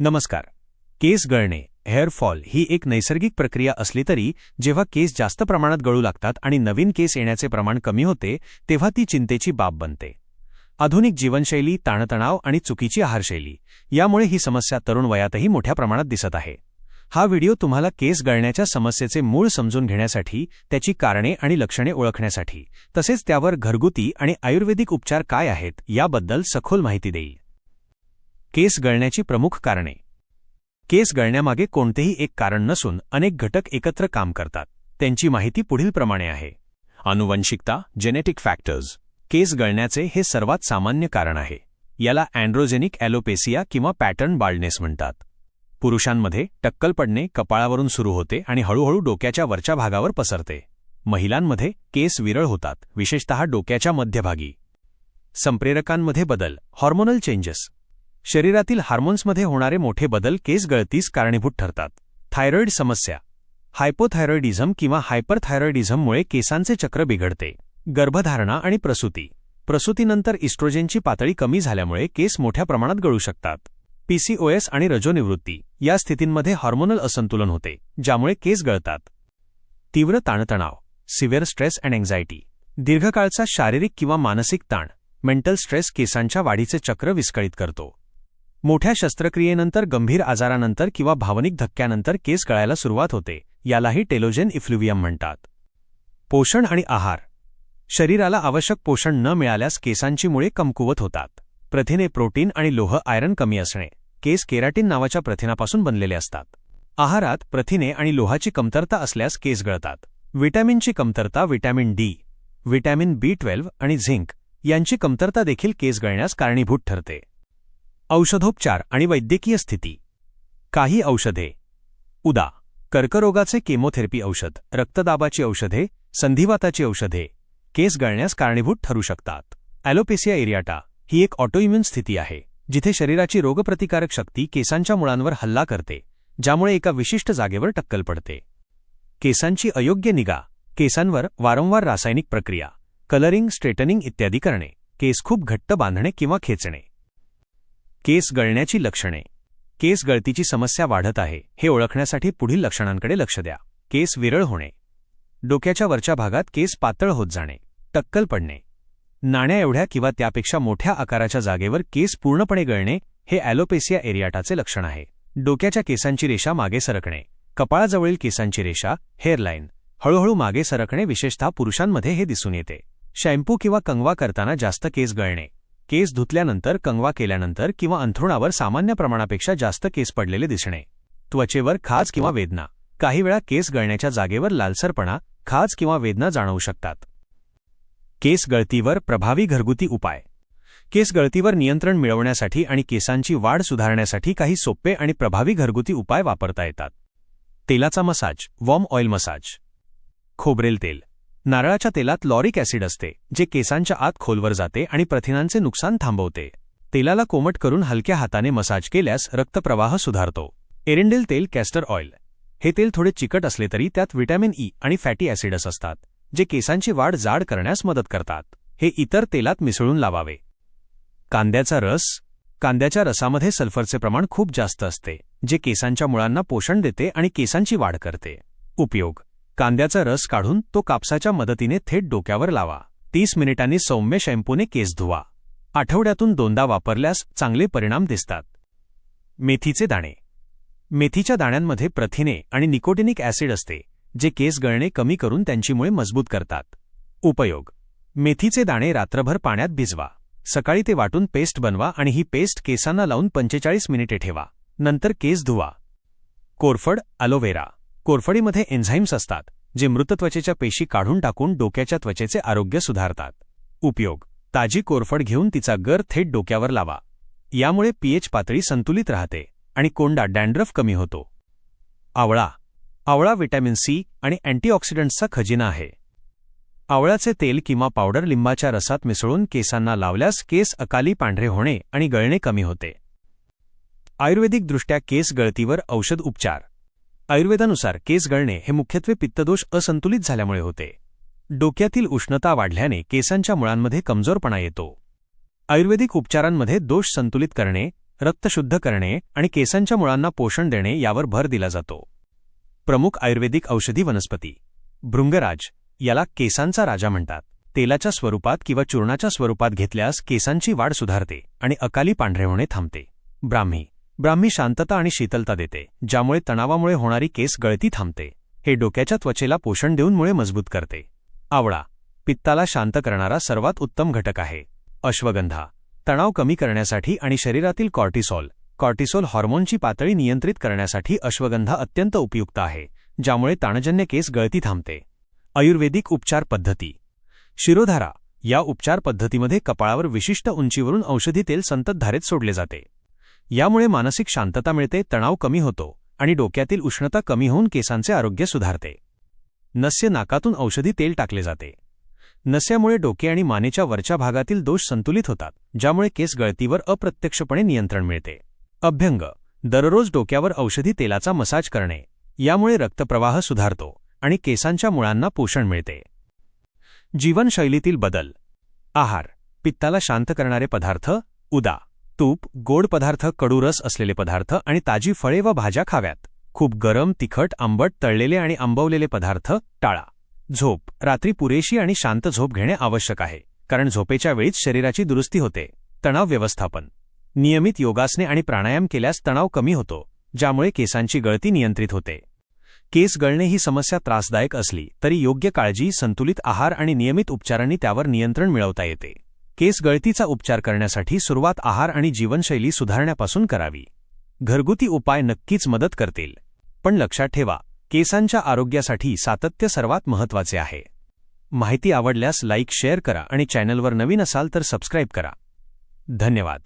नमस्कार. केस गळणे hair fall ही एक नैसर्गिक प्रक्रिया असली तरी जेव्हा केस जास्त प्रमाणात गळू लागतात आणि नवीन केस येण्याचे प्रमाण कमी होते तेव्हा ती चिंतेची बाब बनते. आधुनिक जीवनशैली ताणतणाव आणि चुकीची आहारशैली यामुळे ही समस्या तरुण वयातही मोठ्या प्रमाणात दिसत आहे. हा व्हिडिओ तुम्हाला केस गळण्याच्या समस्येचे मूळ समजून घेण्यासाठी त्याची कारणे आणि लक्षणे ओळखण्यासाठी तसेच त्यावर घरगुती आणि आयुर्वेदिक उपचार काय आहेत याबद्दल सखोल माहिती देईल. केस गळण्याची प्रमुख कारणे. केस गळण्यामागे कोणतेही एक कारण नसून अनेक घटक एकत्र काम करतात. त्यांची माहिती पुढीलप्रमाणे आहे. अनुवंशिकता जेनेटिक फॅक्टर्स केस गळण्याचे हे सर्वात सामान्य कारण आहे. याला अँड्रोजेनिक ॲलोपेसिया किंवा पॅटर्न बाल्डनेस म्हणतात. पुरुषांमध्ये टक्कल पडणे कपाळावरून सुरू होते आणि हळूहळू डोक्याच्या वरच्या भागावर पसरते. महिलांमध्ये केस विरळ होतात विशेषतः डोक्याच्या मध्यभागी. संप्रेरकांमध्ये बदल हॉर्मोनल चेंजेस शरीरातील हार्मोन्समध्ये होणारे मोठे बदल केस गळतीस कारणीभूत ठरतात. थायरॉईड समस्या. हायपोथायरॉइडिझम किंवा हायपरथायरॉइडिझममुळे केसांचे चक्र बिघडते. गर्भधारणा आणि प्रसूती. प्रसूतीनंतर इस्ट्रोजेनची पातळी कमी झाल्यामुळे केस मोठ्या प्रमाणात गळू शकतात. पीसीओएस आणि रजोनिवृत्ती. या स्थितींमध्ये हॉर्मोनल असंतुलन होते ज्यामुळे केस गळतात. तीव्र ताणतणाव. सिव्हिअर स्ट्रेस अँड एन्झायटी दीर्घकाळचा शारीरिक किंवा मानसिक ताण. मेंटल स्ट्रेस केसांच्या वाढीचे चक्र विस्कळीत करतो. मोठ्या शस्त्रक्रियेनंतर गंभीर आजारानंतर किंवा भावनिक धक्क्यानंतर केस गळायला सुरुवात होते यालाही टेलोजेन इफ्लुवियम म्हणतात. पोषण आणि आहार. शरीराला आवश्यक पोषण न मिळाल्यास केसांची मुळे कमकुवत होतात. प्रथिने प्रोटीन आणि लोह आयरन कमी असणे. केस केराटीन नावाच्या प्रथिनापासून बनलेले असतात. आहारात प्रथिने आणि लोहाची कमतरता असल्यास केस गळतात. व्हिटॅमिनची कमतरता vitamin D vitamin B twelve आणि झिंक यांची कमतरता देखील केस गळण्यास कारणीभूत ठरते. औषधोपचार आणि वैद्यकीय स्थिती. काही औषधे. उदा. कर्करोगाचे केमोथेरपी औषध रक्तदाबाची औषधे संधिवाताची औषधे. केस गळण्यास कारणीभूत ठरू शकतात. ॲलोपेसिया एरियाटा ही एक ऑटोइम्युन स्थिती आहे जिथे शरीराची रोगप्रतिकारक शक्ती केसांच्या मुळांवर हल्ला करते ज्यामुळे एका विशिष्ट जागेवर टक्कल पडते. केसांची अयोग्य निगा. केसांवर वारंवार रासायनिक प्रक्रिया. कलरिंग स्ट्रेटनिंग इत्यादी करणे. केस खूप घट्ट बांधणे किंवा खेचणे. केस गळण्याची लक्षणे. केस गळतीची समस्या वाढत आहे हे ओळखण्यासाठी पुढील लक्षणांकडे लक्ष द्या. केस विरळ होणे. डोक्याच्या वरच्या भागात केस पातळ होत जाणे. टक्कल पडणे. नाण्या एवढ्या किंवा त्यापेक्षा मोठ्या आकाराच्या जागेवर केस पूर्णपणे गळणे हे ॲलोपेसिया एरियाटाचे लक्षण आहे. डोक्याच्या केसांची रेषा मागे सरकणे. कपाळाजवळील केसांची रेषा हेअरलाईन हळूहळू मागे सरकणे विशेषतः पुरुषांमध्ये हे दिसून येते. शॅम्पू किंवा कंगवा करताना जास्त केस गळणे. केस धुतल्यानंतर कंगवा केल्यानंतर किंवा अंथरुणावर सामान्य प्रमाणापेक्षा जास्त केस पडलेले दिसणे. त्वचेवर खाज किंवा वेदना. काही वेळा केस गळण्याच्या जागेवर लालसरपणा खाज किंवा वेदना जाणवू शकतात. केस गळतीवर प्रभावी घरगुती उपाय. केस गळतीवर नियंत्रण मिळवण्यासाठी आणि केसांची वाढ सुधारण्यासाठी काही सोपे आणि प्रभावी घरगुती उपाय वापरता येतात. तेलाचा मसाज वॉर्म ऑइल मसाज. खोबरेल तेल. नारळाच्या तेलात लॉरिक ॲसिड असते जे केसांच्या आत खोलवर जाते आणि प्रथिनांचे नुकसान थांबवते. तेलाला कोमट करून हलक्या हाताने मसाज केल्यास रक्तप्रवाह सुधारतो. एरिंडेल तेल कॅस्टर ऑइल. हे तेल थोडे चिकट असले तरी त्यात व्हिटॅमिन ई आणि फॅटी ॲसिडस असतात जे केसांची वाढ जाड करण्यास मदत करतात. हे इतर तेलात मिसळून लावावे. कांद्याचा रस. कांद्याच्या रसामध्ये सल्फरचे प्रमाण खूप जास्त असते जे केसांच्या मुळांना पोषण देते आणि केसांची वाढ करते. उपयोग. कांद्याचा रस काढून तो कापसाच्या मदतीने थेट डोक्यावर लावा. तीस मिनिटांनी सौम्य शॅम्पूने केस धुवा. आठवड्यातून दोनदा वापरल्यास चांगले परिणाम दिसतात. मेथीचे दाणे. मेथीच्या दाण्यांमध्ये प्रथिने आणि निकोटिनिक ॲसिड असते जे केस गळणे कमी करून त्यांची मुळे मजबूत करतात. उपयोग. मेथीचे दाणे रात्रभर पाण्यात भिजवा. सकाळी ते वाटून पेस्ट बनवा आणि ही पेस्ट केसांना लावून पंचेचाळीस मिनिटे ठेवा. नंतर केस धुवा. कोरफड अलोवेरा. कोरफडीमध्ये एन्झाईम्स असतात. जे मृत त्वचेच्या पेशी काढून टाकून डोक्याच्या त्वचेचे आरोग्य सुधारतात. उपयोग. ताजी कोरफड घेऊन तिचा गर थेट डोक्यावर लावा. यामुळे पीएच पातळी संतुलित राहते आणि कोंडा डँड्रफ कमी होतो. आवळा. आवळा व्हिटॅमिन सी आणि अँटीऑक्सिडंट्सचा खजिना आहे. आवळ्याचे तेल किंवा पावडर लिंबाच्या रसात मिसळून केसांना लावल्यास केस अकाली पांढरे होणे आणि गळणे कमी होते. आयुर्वेदिकदृष्ट्या केस गळतीवर औषध उपचार. आयुर्वेदानुसार केस गळणे हे मुख्यत्वे पित्तदोष असंतुलित झाल्यामुळे होते. डोक्यातील उष्णता वाढल्याने केसांच्या मुळांमध्ये कमजोरपणा येतो. आयुर्वेदिक उपचारांमध्ये दोष संतुलित करणे रक्त शुद्ध करणे आणि केसांच्या मुळांना पोषण देणे यावर भर दिला जातो. प्रमुख आयुर्वेदिक औषधी वनस्पती. भृंगराज याला केसांचा राजा म्हणतात. तेलाच्या स्वरूपात किंवा चूर्णाच्या स्वरूपात घेतल्यास केसांची वाढ सुधारते आणि अकाली पांढरे होणे थांबते. ब्राह्मी ब्राह्मी शांतता आणि शीतलता देते ज्यामुळे तणावामुळे होणारी केस गळती थांबते. हे डोक्याच्या त्वचेला पोषण देऊन मुळे मजबूत करते. आवळा पित्ताला शांत करणारा सर्वात उत्तम घटक आहे. अश्वगंधा तणाव कमी करण्यासाठी आणि शरीरातील कॉर्टिसॉल कॉर्टिसोल हॉर्मोनची पातळी नियंत्रित करण्यासाठी अश्वगंधा अत्यंत उपयुक्त आहे ज्यामुळे ताणजन्य केस गळती थांबते. आयुर्वेदिक उपचार पद्धती. शिरोधारा या उपचार पद्धतीमध्ये कपाळावर विशिष्ट उंचीवरून औषधी तेल संततधारेत सोडले जाते. यामुळे मानसिक शांतता मिळते तणाव कमी होतो आणि डोक्यातील उष्णता कमी होऊन केसांचे आरोग्य सुधारते. नस्य नाकातून औषधी तेल टाकले जाते. नस्यामुळे डोके आणि मानेच्या वरच्या भागातील दोष संतुलित होतात ज्यामुळे केस गळतीवर अप्रत्यक्षपणे नियंत्रण मिळते. अभ्यंग. दररोज डोक्यावर औषधी तेलाचा मसाज करणे. यामुळे रक्तप्रवाह सुधारतो आणि केसांच्या मुळांना पोषण मिळते. जीवनशैलीतील बदल. आहार. पित्ताला शांत करणारे पदार्थ. उदा. तूप गोड पदार्थ कडू रस असलेले पदार्थ आणि ताजी फळे व भाज्या खाव्यात. खूप गरम तिखट आंबट तळलेले आणि आंबवलेले पदार्थ टाळा. झोप. रात्री पुरेशी आणि शांत झोप घेणे आवश्यक आहे कारण झोपेच्या वेळीच शरीराची दुरुस्ती होते. तणाव व्यवस्थापन. नियमित योगासने आणि प्राणायाम केल्यास तणाव कमी होतो ज्यामुळे केसांची गळती नियंत्रित होते. केस गळणे ही समस्या त्रासदायक असली तरी योग्य काळजी संतुलित आहार आणि नियमित उपचारांनी त्यावर नियंत्रण मिळवता येते. केस गळतीचा उपचार करण्यासाठी सुरुवात आहार आणि जीवनशैली सुधारण्यापासून करावी. घरगुती उपाय नक्कीच मदत करतील. पण लक्षात ठेवा केसांच्या आरोग्यासाठी सातत्य सर्वात महत्त्वाचे आहे. माहिती आवडल्यास लाईक शेअर करा आणि चॅनलवर नवीन असाल तर सबस्क्राईब करा. धन्यवाद.